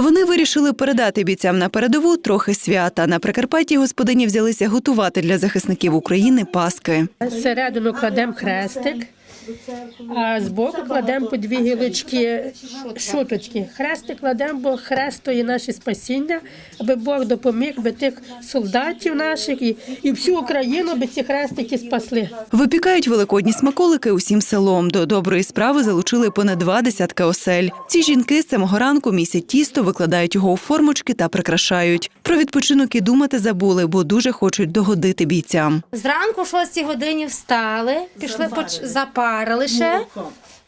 Вони вирішили передати бійцям на передову трохи свята. На Прикарпатті господині взялися готувати для захисників України паски. Всередину кладемо хрестик, а збоку кладемо по дві гілочки шуточки. Хрестик кладемо, бо хрест то є наше спасіння, аби Бог допоміг би тих солдатів наших і, і всю Україну би ці хрестики спасли. Випікають великодні смаколики усім селом. До доброї справи залучили понад два десятка осель. Ці жінки з самого ранку місять тісто, викладають його у формочки та прикрашають. Про відпочинок і думати забули, бо дуже хочуть догодити бійцям. Зранку, о 6 годині встали, пішли поч... запарили ще.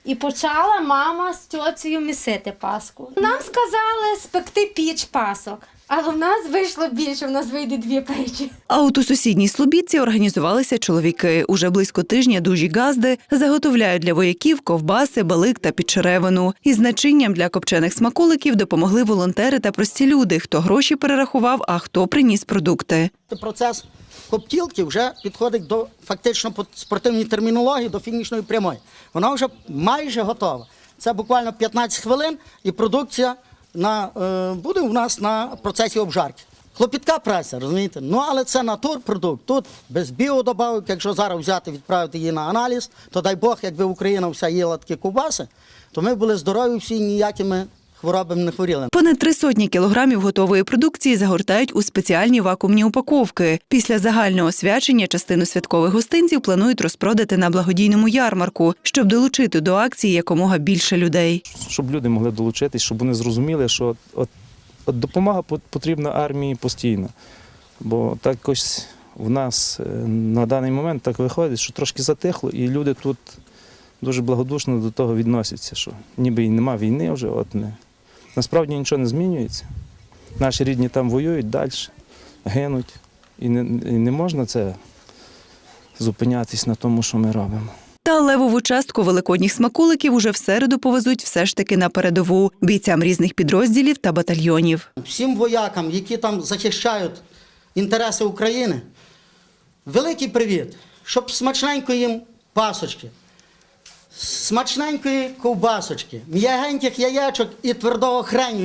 І почала мама з тьоцею місити паску. Нам сказали спекти піч пасок, але в нас вийшло більше, в нас вийде дві печі. А от у сусідній Слобідці організувалися чоловіки. Уже близько тижня дужі газди заготовляють для вояків ковбаси, балик та підчеревину. Із начинням для копчених смаколиків допомогли волонтери та прості люди, хто гроші перерахував, а хто приніс продукти. Процес коптілки вже підходить до фактично по спортивній термінології до фінішної прямої. Вона вже майже готова. Це буквально 15 хвилин, і продукція на, е, буде у нас на процесі обжарки. Хлопітка праця, розумієте? Ну але це натурпродукт. Тут без біодобавок, якщо зараз взяти, відправити її на аналіз, то дай Бог, якби Україна вся їла такі ковбаси, то ми були здорові всі ніякими хворобами не хворіли. Понад три сотні кілограмів готової продукції загортають у спеціальні вакуумні упаковки. Після загального свячення частину святкових гостинців планують розпродати на благодійному ярмарку, щоб долучити до акції якомога більше людей. щоб люди могли долучитись, щоб вони зрозуміли, що от, от допомога потрібна армії постійно. Бо так ось в нас е, на даний момент так виходить, що трошки затихло, і люди тут дуже благодушно до того відносяться, що ніби і нема війни вже, от не. Насправді нічого не змінюється. Наші рідні там воюють далі, гинуть. І не, і не можна це зупинятись на тому, що ми робимо. Та левову частку великодніх смаколиків уже в середу повезуть все ж таки на передову бійцям різних підрозділів та батальйонів. всім воякам, які там захищають інтереси України, великий привіт, щоб смачненько їм пасочки, смачненької ковбасочки, м'ягеньких яєчок і твердого хреню.